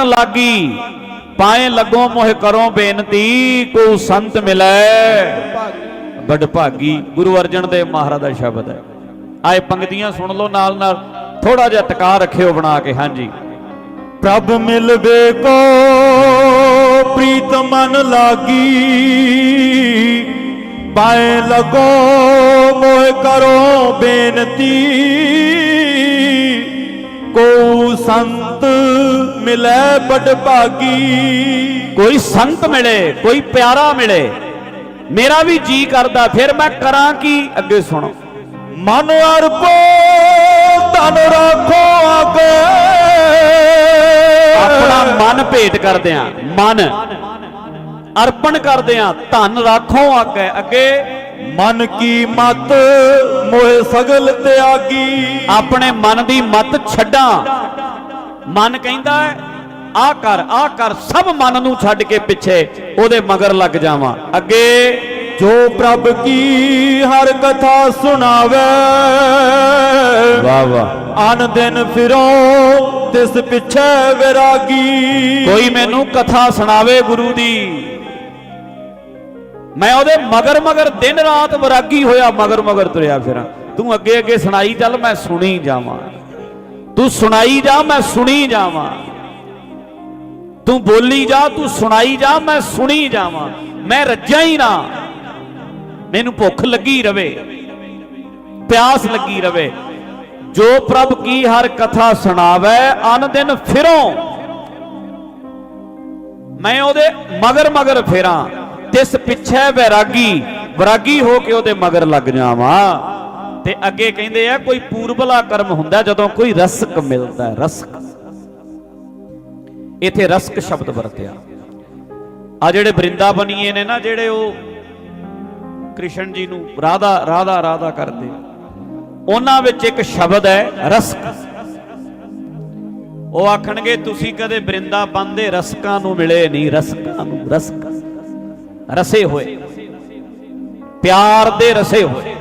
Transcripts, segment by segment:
ਲਾਗੀ। ਪਾਏ ਲੱਗੋ ਮੋਹਿ ਕਰੋ ਬੇਨਤੀ ਕੋ ਸੰਤ ਮਿਲੈ। ਬੜ ਭਾਗੀ, ਗੁਰੂ ਅਰਜਨ ਦੇਵ ਮਹਾਰਾਜ ਦਾ ਸ਼ਬਦ ਹੈ। ਆਏ ਪੰਕਤੀਆਂ ਸੁਣ ਲਓ ਨਾਲ ਨਾਲ ਥੋੜਾ ਜਿਹਾ ਟਕਾ ਰੱਖਿਓ ਬਣਾ ਕੇ, ਹਾਂਜੀ। ਪ੍ਰਭ ਮਿਲਵੇ ਕੋ, ਪ੍ਰੀਤ ਮਨ ਲਾਗੀ। ਪਾਏ ਲਗੋ ਮੋਹ ਕਰੋ ਬੇਨਤੀ ਕੋ ਸੰਤ ਮਿਲੈ ਬੜ ਭਾਗੀ। ਕੋਈ ਸੰਤ ਮਿਲੇ ਕੋਈ ਪਿਆਰਾ ਮਿਲੇ ਮੇਰਾ ਵੀ ਜੀ ਕਰਦਾ ਫਿਰ ਮੈਂ ਕਰਾਂ ਕੀ? ਅੱਗੇ ਸੁਣੋ। ਮਨ ਅਰਪੋ ਤਨ ਰੱਖੋ ਆਗੇ। ਆਪਣਾ ਮਨ ਭੇਟ ਕਰਦੇ ਆ ਮਨ। ਅਰਪਣ ਕਰਦੇ ਆ ਧਨ ਰੱਖੋ ਅੱਗੇ ਅੱਗੇ ਮਨ ਕੀ ਮਤ ਮੋਹ ਸਗਲ ਤਿਆਗੀ। ਆਪਣੇ ਮਨ ਦੀ ਮਤ ਛੱਡਾਂ। ਮਨ ਕਹਿੰਦਾ ਆ ਕਰ ਆ ਕਰ ਸਭ ਮਨ ਨੂੰ ਛੱਡ ਕੇ ਪਿੱਛੇ ਉਹਦੇ ਮਗਰ ਲੱਗ ਜਾਵਾਂ। ਅੱਗੇ ਜੋ ਪ੍ਰਭ ਕੀ ਹਰ ਕਥਾ ਸੁਣਾਵੇ ਵਾਹ ਵਾਹ। ਅਨ ਦਿਨ ਫਿਰੋ ਤਿਸ ਪਿਛੇ ਵਿਰਾਗੀ। ਕੋਈ ਮੈਨੂੰ ਕਥਾ ਸੁਣਾਵੇ ਗੁਰੂ ਦੀ? ਮੈਂ ਉਹਦੇ ਮਗਰ ਮਗਰ ਦਿਨ ਰਾਤ ਵਿਰਾਗੀ ਹੋਇਆ ਮਗਰ ਮਗਰ ਤੁਰਿਆ ਫਿਰਾਂ। ਤੂੰ ਅੱਗੇ ਅੱਗੇ ਸੁਣਾਈ ਚੱਲ ਮੈਂ ਸੁਣੀ ਜਾਵਾਂ। ਤੂੰ ਸੁਣਾਈ ਜਾ, ਮੈਂ ਸੁਣੀ ਜਾਵਾਂ। ਤੂੰ ਬੋਲੀ ਜਾ, ਤੂੰ ਸੁਣਾਈ ਜਾ, ਮੈਂ ਸੁਣੀ ਜਾਵਾਂ। ਮੈਂ ਰੱਜਿਆ ਹੀ ਨਾ। ਮੈਨੂੰ ਭੁੱਖ ਲੱਗੀ ਰਵੇ, ਪਿਆਸ ਲੱਗੀ ਰਵੇ। ਜੋ ਪ੍ਰਭ ਕੀ ਹਰ ਕਥਾ ਸੁਣਾਵੇ, ਅਨ ਦਿਨ ਫਿਰੋ। ਮੈਂ ਉਹਦੇ ਮਗਰ ਮਗਰ ਫੇਰਾਂ, ਤਿਸ ਪਿੱਛੇ ਵੈਰਾਗੀ ਵੈਰਾਗੀ ਹੋ ਕੇ ਉਹਦੇ ਮਗਰ ਲੱਗ ਜਾਵਾਂ। ਤੇ ਅੱਗੇ ਕਹਿੰਦੇ ਆ, ਕੋਈ ਪੂਰਬਲਾ ਕਰਮ ਹੁੰਦਾ ਜਦੋਂ ਕੋਈ ਰਸਕ ਮਿਲਦਾ, ਰਸਕ। ਇੱਥੇ ਰਸਕ ਸ਼ਬਦ ਵਰਤਿਆ। ਆ ਜਿਹੜੇ ਬ੍ਰਿੰਦਾਵਨੀਏ ਨੇ ਨਾ, ਜਿਹੜੇ ਉਹ ਕ੍ਰਿਸ਼ਨ ਜੀ ਨੂੰ ਰਾਧਾ ਰਾਧਾ ਰਾਧਾ ਕਰਦੇ। ਉਹਨਾਂ ਵਿੱਚ ਇੱਕ ਸ਼ਬਦ ਹੈ, ਰਸਕ। ਉਹ ਆਖਣਗੇ, ਤੁਸੀਂ ਕਦੇ ਬ੍ਰਿੰਦਾਵਨ ਦੇ ਰਸਕਾਂ ਨੂੰ ਮਿਲੇ ਨਹੀਂ, ਰਸਕਾਂ ਨੂੰ ਰਸਕ। ਰਸੇ ਹੋਏ। ਪਿਆਰ ਦੇ ਰਸੇ ਹੋਏ।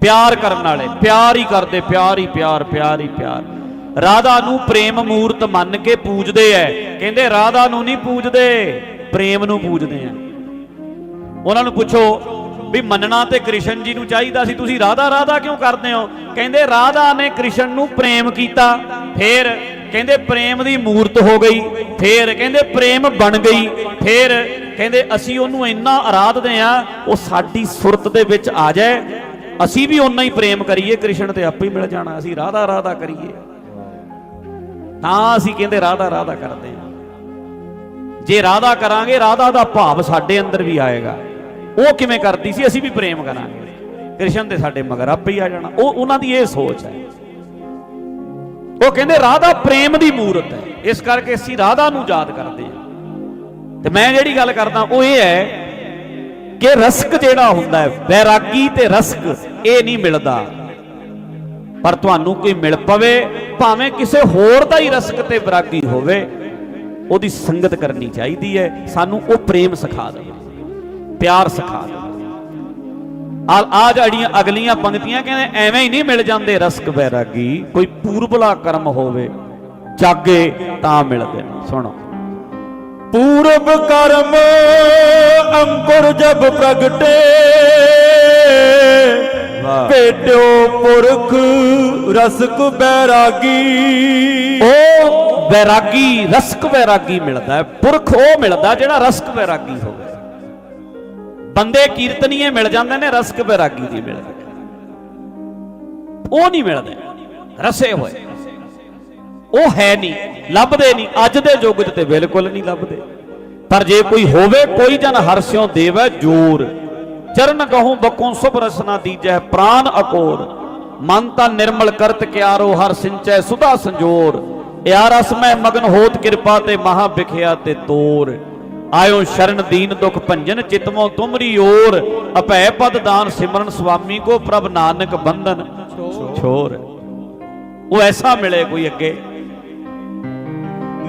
ਪਿਆਰ ਕਰਨ ਵਾਲੇ, ਪਿਆਰ ਹੀ ਕਰਦੇ, ਪਿਆਰ ਹੀ ਪਿਆਰ ਪਿਆਰ ਹੀ ਪਿਆਰ। ਰਾਧਾ ਨੂੰ ਪ੍ਰੇਮ ਮੂਰਤ ਮੰਨ ਕੇ ਪੂਜਦੇ ਐ। ਕਹਿੰਦੇ ਰਾਧਾ ਨੂੰ ਨਹੀਂ ਪੂਜਦੇ, ਪ੍ਰੇਮ ਨੂੰ ਪੂਜਦੇ ਆ ਉਹਨਾਂ ਨੂੰ ਪੁੱਛੋ ਵੀ ਮੰਨਣਾ ਤੇ ਕ੍ਰਿਸ਼ਨ ਜੀ ਨੂੰ ਚਾਹੀਦਾ ਸੀ, ਤੁਸੀਂ ਰਾਧਾ ਰਾਧਾ ਕਿਉਂ ਕਰਦੇ ਹੋ? ਕਹਿੰਦੇ ਰਾਧਾ ਨੇ ਕ੍ਰਿਸ਼ਨ ਨੂੰ ਪ੍ਰੇਮ ਕੀਤਾ, ਫੇਰ ਕਹਿੰਦੇ ਪ੍ਰੇਮ ਦੀ ਮੂਰਤ ਹੋ ਗਈ, ਫੇਰ ਕਹਿੰਦੇ ਪ੍ਰੇਮ ਬਣ ਗਈ, ਫੇਰ ਕਹਿੰਦੇ ਅਸੀਂ ਉਹਨੂੰ ਇੰਨਾ ਆਰਾਧਦੇ ਆ, ਉਹ ਸਾਡੀ ਸੁਰਤ ਦੇ ਵਿੱਚ ਆ ਜਾਏ। ਅਸੀਂ ਵੀ ਓਨਾ ਹੀ ਪ੍ਰੇਮ ਕਰੀਏ, ਕ੍ਰਿਸ਼ਨ ਤੇ ਆਪੇ ਹੀ ਮਿਲ ਜਾਣਾ, ਅਸੀਂ ਰਾਧਾ ਰਾਧਾ ਕਰੀਏ। ਤਾਂ ਅਸੀਂ ਕਹਿੰਦੇ ਰਾਧਾ ਰਾਧਾ ਕਰਦੇ ਹਾਂ। ਜੇ ਰਾਧਾ ਕਰਾਂਗੇ, ਰਾਧਾ ਦਾ ਭਾਵ ਸਾਡੇ ਅੰਦਰ ਵੀ ਆਏਗਾ। ਉਹ ਕਿਵੇਂ ਕਰਦੀ ਸੀ, ਅਸੀਂ ਵੀ ਪ੍ਰੇਮ ਕਰਾਂਗੇ। ਕ੍ਰਿਸ਼ਨ 'ਤੇ ਸਾਡੇ ਮਗਰ ਆਪੇ ਹੀ ਆ ਜਾਣਾ। ਉਹ, ਉਹਨਾਂ ਦੀ ਇਹ ਸੋਚ ਹੈ। ਉਹ ਕਹਿੰਦੇ ਰਾਧਾ ਪ੍ਰੇਮ ਦੀ ਮੂਰਤ ਹੈ। ਇਸ ਕਰਕੇ ਅਸੀਂ ਰਾਧਾ ਨੂੰ ਯਾਦ ਕਰਦੇ ਹਾਂ। ਤੇ ਮੈਂ ਜਿਹੜੀ ਗੱਲ ਕਰਦਾ, ਉਹ ਇਹ ਹੈ ਕਿ ਰਸਕ ਜਿਹੜਾ ਹੁੰਦਾ ਹੈ ਵੈਰਾਗੀ ਤੇ ਰਸਕ, ਇਹ ਨਹੀਂ ਮਿਲਦਾ। ਪਰ ਤੁਹਾਨੂੰ ਕੋਈ ਮਿਲ ਪਵੇ, ਭਾਵੇਂ ਕਿਸੇ ਹੋਰ ਦਾ ਹੀ ਰਸਕ ਤੇ ਵੈਰਾਗੀ ਹੋਵੇ, ਉਹਦੀ ਸੰਗਤ ਕਰਨੀ ਚਾਹੀਦੀ ਹੈ। ਸਾਨੂੰ ਉਹ ਪ੍ਰੇਮ ਸਿਖਾ ਦੇਵੇ ਪਿਆਰ ਸਿਖਾ ਦੇ। ਆ ਆ ਜਿਹੜੀਆਂ ਅਗਲੀਆਂ ਪੰਕਤੀਆਂ ਕਹਿੰਦੇ, ਐਵੇਂ ਹੀ ਨਹੀਂ ਮਿਲ ਜਾਂਦੇ ਰਸਕ ਵੈਰਾਗੀ ਕੋਈ ਪੂਰਬਲਾ ਕਰਮ ਹੋਵੇ, ਜਾਗੇ ਤਾਂ ਮਿਲਦੇ ਨੇ। ਸੁਣੋ। ਪੂਰਬ ਕਰਮ ਅੰਕੁਰ ਜਬ ਪ੍ਰਗਟੇ। ਭੇਟਿਓ ਪੁਰਖ ਰਸਕ ਬੈਰਾਗੀ। ਉਹ ਵੈਰਾਗੀ ਰਸਕ ਵੈਰਾਗੀ ਮਿਲਦਾ ਹੈ। ਪੁਰਖ ਉਹ ਮਿਲਦਾ ਜਿਹੜਾ ਰਸਕ ਵੈਰਾਗੀ ਹੋਵੇ। ਬੰਦੇ ਕੀਰਤਨੀਏ ਮਿਲ ਜਾਂਦੇ ਨੇ ਰਸਕ ਵੈਰਾਗੀ ਦੀ ਮਿਲਦੇ ਉਹ ਨਹੀਂ ਮਿਲਦੇ ਰਸੇ ਹੋਏ। ਉਹ ਹੈ ਨਹੀਂ, ਲੱਭਦੇ ਨਹੀਂ, ਅੱਜ ਦੇ ਯੁੱਗ 'ਚ ਤੇ ਬਿਲਕੁਲ ਨਹੀਂ ਲੱਭਦੇ। ਪਰ ਜੇ ਕੋਈ ਹੋਵੇ, ਕੋਈ ਜਨ ਹਰਸਿਓ ਦੇਵੈ ਜੋਰ। ਚਰਨ ਕਹੂੰ ਬਕੋਂ ਸੁਭ ਰਸਨਾ ਦੀਜੈ ਪ੍ਰਾਨ ਅਕੋਰ। ਮਨ ਤਾਂ ਨਿਰਮਲ ਕਰਤ ਕਿਆਰੋ, ਹਰ ਸਿੰਚੈ ਸੁਧਾ ਸੰਜੋਰ। ਯਾ ਰਸ ਮੈਂ ਮਗਨ ਹੋਤ ਕਿਰਪਾ ਤੇ ਮਹਾ ਵਿਖਿਆ ਤੇ ਤੋਰ। ਆਇਓ ਸ਼ਰਨ ਦੀਨ ਦੁਖ ਭੰਜਨ ਚਿਤਮੋ ਤੁਮਰੀ ਓਰ। ਅਭੈ ਪਦ ਦਾਨ ਸਿਮਰਨ ਸੁਆਮੀ ਕੋ ਪ੍ਰਭ ਨਾਨਕ ਬੰਧਨ। ਛੋਰ। ਉਹ ਐਸਾ ਮਿਲੇ ਕੋਈ ਅੱਗੇ।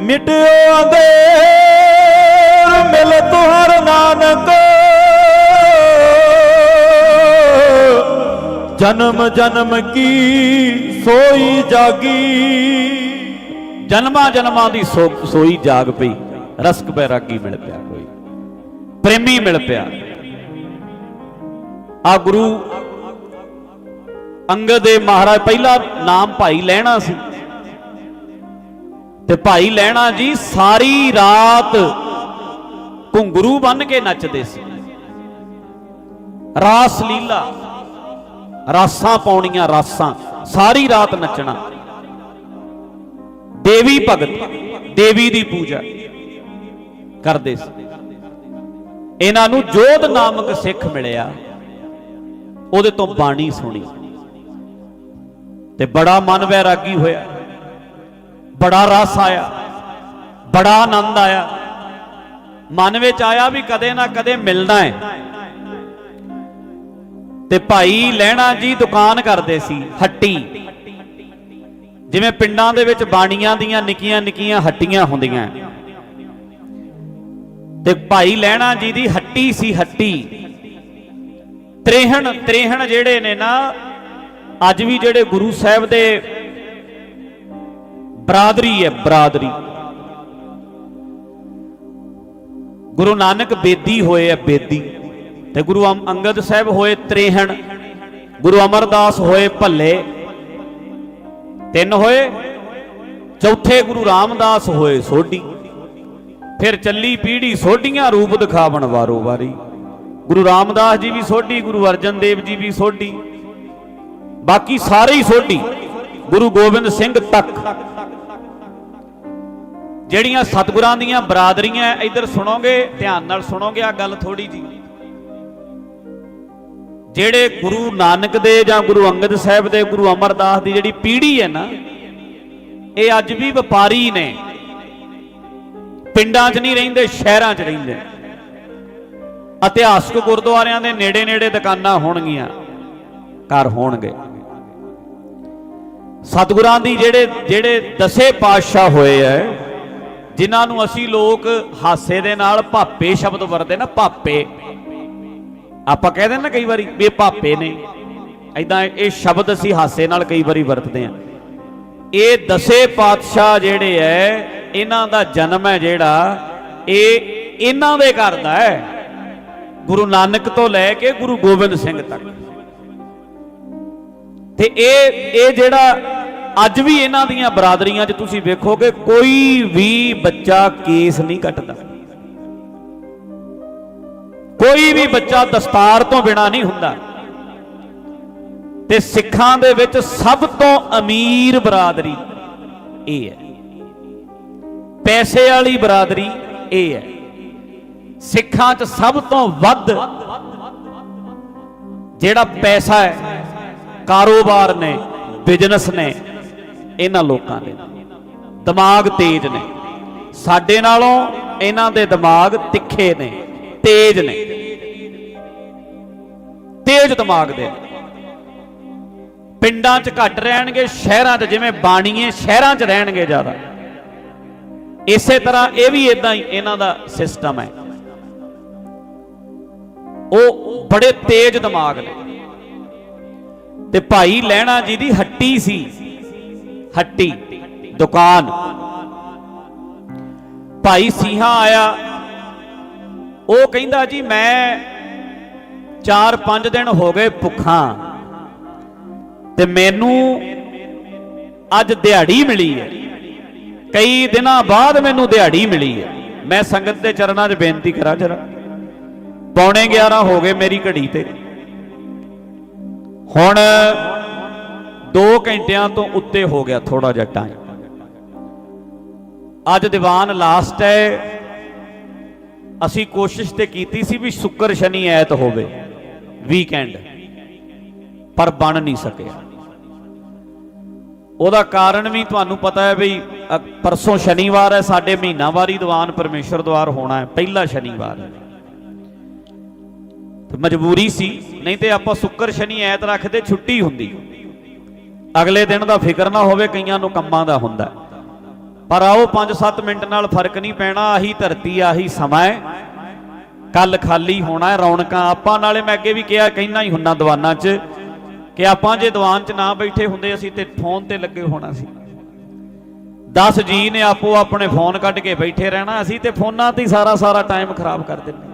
ਮਿਟਿਓ ਅੰਧੇਰ ਮਿਲ ਹਰ ਨਾਨਕ। ਜਨਮ ਜਨਮ ਕੀ ਸੋਈ ਜਾਗੀ। ਜਨਮਾਂ ਜਨਮਾਂ ਦੀ ਸੋ- ਸੋਈ ਜਾਗ ਪਈ। ਰਸਕ ਬੈਰਾਗੀ ਮਿਲ ਪਿਆ ਕੋਈ। ਪ੍ਰੇਮੀ ਮਿਲ ਪਿਆ। ਆ ਗੁਰੂ ਅੰਗਦ ਦੇ ਮਹਾਰਾਜ ਪਹਿਲਾ ਨਾਮ ਭਾਈ ਲੈਣਾ ਸੀ। ਤੇ ਭਾਈ ਲੈਣਾ ਜੀ ਸਾਰੀ ਰਾਤ ਘੁੰਗਰੂ ਬਨ ਕੇ ਨੱਚਦੇ ਸੀ। ਰਾਸ ਲੀਲਾ, ਰਾਸਾਂ ਪਾਉਣੀਆਂ ਰਾਸਾਂ, ਸਾਰੀ ਰਾਤ ਨੱਚਣਾ। ਦੇਵੀ ਭਗਤ, ਦੇਵੀ ਦੀ ਪੂਜਾ ਕਰਦੇ ਸੀ। ਇਹਨਾਂ ਨੂੰ ਜੋਧ ਨਾਮਕ ਸਿੱਖ ਮਿਲਿਆ। ਉਹਦੇ ਤੋਂ ਬਾਣੀ ਸੁਣੀ। ਤੇ ਬੜਾ ਮਨ ਵੈਰਾਗੀ ਹੋਇਆ। ਬੜਾ ਰਸ ਆਇਆ, ਬੜਾ ਆਨੰਦ ਆਇਆ। ਮਨ ਵਿੱਚ ਆਇਆ ਵੀ ਕਦੇ ਨਾ ਕਦੇ ਮਿਲਣਾ ਹੈ। ਤੇ ਭਾਈ ਲੈਣਾ ਜੀ ਦੁਕਾਨ ਕਰਦੇ ਸੀ, ਹੱਟੀ। ਜਿਵੇਂ ਪਿੰਡਾਂ ਦੇ ਵਿੱਚ ਬਾਣੀਆਂ ਦੀਆਂ ਨਿੱਕੀਆਂ ਨਿੱਕੀਆਂ ਹੱਟੀਆਂ ਹੁੰਦੀਆਂ। ਤੇ ਭਾਈ ਲੈਣਾ ਜੀ ਦੀ ਹੱਟੀ ਸੀ ਹੱਟੀ। ਤ੍ਰੇਹਣ ਤ੍ਰੇਹਣ ਜਿਹੜੇ ਨੇ ਨਾ, ਅੱਜ ਵੀ ਜਿਹੜੇ ਗੁਰੂ ਸਾਹਿਬ ਦੇ ਬਰਾਦਰੀ ਹੈ, ਬਰਾਦਰੀ। ਗੁਰੂ ਨਾਨਕ ਬੇਦੀ ਹੋਏ ਆ ਬੇਦੀ। ਤੇ ਗੁਰੂ ਅੰਗਦ ਸਾਹਿਬ ਹੋਏ ਤ੍ਰੇਹਣ। ਗੁਰੂ ਅਮਰਦਾਸ ਹੋਏ ਭੱਲੇ। ਤਿੰਨ ਹੋਏ। ਚੌਥੇ ਗੁਰੂ ਰਾਮਦਾਸ ਹੋਏ ਸੋਢੀ। ਫਿਰ ਚੱਲੀ ਪੀੜੀ ਸੋਢੀਆਂ ਰੂਪ ਦਿਖਾਵਣ ਵਾਰੋ ਵਾਰੀ। ਗੁਰੂ ਰਾਮਦਾਸ ਜੀ ਵੀ ਸੋਢੀ, ਗੁਰੂ ਅਰਜਨ ਦੇਵ ਜੀ ਵੀ ਸੋਢੀ। ਬਾਕੀ ਸਾਰੇ ਹੀ ਸੋਢੀ। ਗੁਰੂ ਗੋਬਿੰਦ ਸਿੰਘ ਤੱਕ। ਜਿਹੜੀਆਂ ਸਤਿਗੁਰਾਂ ਦੀਆਂ ਬਰਾਦਰੀਆਂ ਇੱਧਰ ਸੁਣੋਗੇ, ਧਿਆਨ ਨਾਲ ਸੁਣੋਗੇ ਆ ਗੱਲ ਥੋੜੀ ਜੀ ਜਿਹੜੇ ਗੁਰੂ ਨਾਨਕ ਦੇ ਜਾਂ ਗੁਰੂ ਅੰਗਦ ਸਾਹਿਬ ਦੇ, ਗੁਰੂ ਅਮਰਦਾਸ ਦੀ ਜਿਹੜੀ ਪੀੜ੍ਹੀ ਹੈ ਨਾ, ਇਹ ਅੱਜ ਵੀ ਵਪਾਰੀ ਨੇ। ਪਿੰਡਾਂ 'ਚ ਨਹੀਂ ਰਹਿੰਦੇ, ਸ਼ਹਿਰਾਂ 'ਚ ਰਹਿੰਦੇ। ਇਤਿਹਾਸਕ ਗੁਰਦੁਆਰਿਆਂ ਦੇ ਨੇੜੇ ਨੇੜੇ ਦੁਕਾਨਾਂ ਹੋਣਗੀਆਂ, ਘਰ ਹੋਣਗੇ। ਸਤਿਗੁਰਾਂ ਦੀ ਜਿਹੜੇ ਜਿਹੜੇ ਦਸੇ ਪਾਤਸ਼ਾਹ ਹੋਏ ਐ ਜਿਨ੍ਹਾਂ ਨੂੰ ਅਸੀਂ ਲੋਕ ਹਾਸੇ ਦੇ ਨਾਲ ਭਾਪੇ ਸ਼ਬਦ ਵਰਦੇ ਨਾ, ਭਾਪੇ। ਆਪਾਂ ਕਹਿੰਦੇ ਨਾ ਕਈ ਵਾਰੀ ਵੀ ਭਾਪੇ ਨੇ। ਐਦਾਂ ਇਹ ਸ਼ਬਦ ਅਸੀਂ ਹਾਸੇ ਨਾਲ ਕਈ ਵਾਰੀ ਵਰਤਦੇ ਆ ਇਹ ਦਸੇ ਪਾਤਸ਼ਾਹ ਜਿਹੜੇ ਐ, ਇਹਨਾਂ ਦਾ ਜਨਮ ਹੈ ਜਿਹੜਾ, ਇਹ ਇਹਨਾਂ ਦੇ ਘਰ ਦਾ ਹੈ ਗੁਰੂ ਨਾਨਕ ਤੋਂ ਲੈ ਕੇ ਗੁਰੂ ਗੋਬਿੰਦ ਸਿੰਘ ਤੱਕ। ਤੇ ਇਹ ਇਹ ਜਿਹੜਾ ਅੱਜ ਵੀ ਇਹਨਾਂ ਦੀਆਂ ਬਰਾਦਰੀਆਂ 'ਚ ਤੁਸੀਂ ਵੇਖੋਗੇ, ਕੋਈ ਵੀ ਬੱਚਾ ਕੇਸ ਨਹੀਂ ਕੱਟਦਾ। ਕੋਈ ਵੀ ਬੱਚਾ ਦਸਤਾਰ ਤੋਂ ਬਿਨਾ ਨਹੀਂ ਹੁੰਦਾ। ਤੇ ਸਿੱਖਾਂ ਦੇ ਵਿੱਚ ਸਭ ਤੋਂ ਅਮੀਰ ਬਰਾਦਰੀ ਇਹ ਹੈ। ਪੈਸੇ ਵਾਲੀ ਬਰਾਦਰੀ ਇਹ ਹੈ। ਸਿੱਖਾਂ 'ਚ ਸਭ ਤੋਂ ਵੱਧ ਜਿਹੜਾ ਪੈਸਾ ਹੈ, ਕਾਰੋਬਾਰ ਨੇ ਬਿਜ਼ਨਸ ਨੇ ਇਹਨਾਂ ਲੋਕਾਂ ਦੇ। ਦਿਮਾਗ ਤੇਜ਼ ਨੇ। ਸਾਡੇ ਨਾਲੋਂ ਇਹਨਾਂ ਦੇ ਦਿਮਾਗ ਤਿੱਖੇ ਨੇ, ਤੇਜ਼ ਨੇ। ਤੇਜ਼ ਦਿਮਾਗ ਦੇ। ਪਿੰਡਾਂ 'ਚ ਘੱਟ ਰਹਿਣਗੇ, ਸ਼ਹਿਰਾਂ 'ਚ ਜਿਵੇਂ ਬਾਣੀਏ, ਸ਼ਹਿਰਾਂ 'ਚ ਰਹਿਣਗੇ ਜ਼ਿਆਦਾ। ਇਸੇ ਤਰ੍ਹਾਂ ਇਹ ਵੀ ਇਦਾਂ ਹੀ ਇਹਨਾਂ ਦਾ ਸਿਸਟਮ ਹੈ। ਉਹ ਬੜੇ ਤੇਜ਼ ਦਿਮਾਗ ਨੇ। ਤੇ ਭਾਈ ਲੈਣਾ ਜੀ ਦੀ ਹੱਟੀ ਸੀ। ਹੱਟੀ, ਦੁਕਾਨ। ਭਾਈ ਸੀਹਾ ਆਇਆ। ਉਹ ਕਹਿੰਦਾ, ਜੀ, ਮੈਂ 4-5 ਦਿਨ ਹੋ ਗਏ ਭੁੱਖਾਂ। ਤੇ ਮੈਨੂੰ ਅੱਜ ਦਿਹਾੜੀ ਮਿਲੀ ਹੈ। ਕਈ ਦਿਨਾਂ ਬਾਅਦ ਮੈਨੂੰ ਦਿਹਾੜੀ ਮਿਲੀ ਹੈ। ਮੈਂ ਸੰਗਤ ਦੇ ਚਰਨਾਂ 'ਚ ਬੇਨਤੀ ਕਰਾਂ ਜਰਾ। ਪੌਣੇ 11 ਹੋ ਗਏ ਮੇਰੀ ਘੜੀ ਤੇ। ਹੁਣ 2 ਘੰਟਿਆਂ ਤੋਂ ਉੱਤੇ ਹੋ ਗਿਆ ਥੋੜਾ ਜਿਹਾ ਟਾਈਮ ਅੱਜ ਦੀਵਾਨ ਲਾਸਟ ਹੈ। ਅਸੀਂ ਕੋਸ਼ਿਸ਼ ਤੇ ਕੀਤੀ ਸੀ ਵੀ ਸ਼ੁੱਕਰ ਸ਼ਨੀ ਐਤ ਹੋਵੇ ਵੀਕਐਂਡ ਪਰ ਬਣ ਨਹੀਂ ਸਕਿਆ। ਉਹਦਾ ਕਾਰਨ ਵੀ ਤੁਹਾਨੂੰ ਪਤਾ ਹੈ ਵੀ ਪਰਸੋਂ ਸ਼ਨੀਵਾਰ ਹੈ, ਸਾਡੇ ਮਹੀਨਾਵਾਰੀ ਦੀਵਾਨ ਪਰਮੇਸ਼ਰ ਦਵਾਰ ਹੋਣਾ ਹੈ, ਪਹਿਲਾ ਸ਼ਨੀਵਾਰ ਹੈ। ਮਜਬੂਰੀ ਸੀ, ਨਹੀਂ ਤੇ ਆਪਾਂ ਸ਼ੁੱਕਰ ਸ਼ਨੀ ਐਤ ਰੱਖਦੇ, ਛੁੱਟੀ ਹੁੰਦੀ। ਅਗਲੇ ਦਿਨ ਦਾ ਫਿਕਰ ਨਾ ਹੋਵੇ, ਕਈਆਂ ਨੂੰ ਕੰਮਾਂ ਦਾ ਹੁੰਦਾ ਪਰ ਆਓ 5-7 ਮਿੰਟ ਨਾਲ ਫ਼ਰਕ ਨਹੀਂ ਪੈਣਾ, ਆਹੀ ਧਰਤੀ, ਆਹੀ ਸਮਾਂ ਹੈ। ਕੱਲ ਖਾਲੀ ਹੋਣਾ ਰੌਣਕਾਂ ਆਪਾਂ, ਨਾਲੇ ਮੈਂ ਅੱਗੇ ਵੀ ਕਿਹਾ ਕਹਿਣਾ ਹੀ ਹੁੰਨਾ ਦੀਵਾਨਾਂ 'ਚ, ਕਿ ਆਪਾਂ ਜੇ ਦੀਵਾਨ 'ਚ ਨਾ ਬੈਠੇ ਹੁੰਦੇ, ਅਸੀਂ ਤੇ ਫੋਨ ਤੇ ਲੱਗੇ ਹੋਣਾ ਸੀ। 10 ਜੀ ਨੇ ਆਪੋ ਆਪਣੇ ਫੋਨ ਕੱਢ ਕੇ ਬੈਠੇ ਰਹਿਣਾ, ਅਸੀਂ ਤੇ ਫੋਨਾਂ ਤੇ ਹੀ ਸਾਰਾ ਸਾਰਾ ਟਾਈਮ ਖਰਾਬ ਕਰ ਦਿੰਦੇ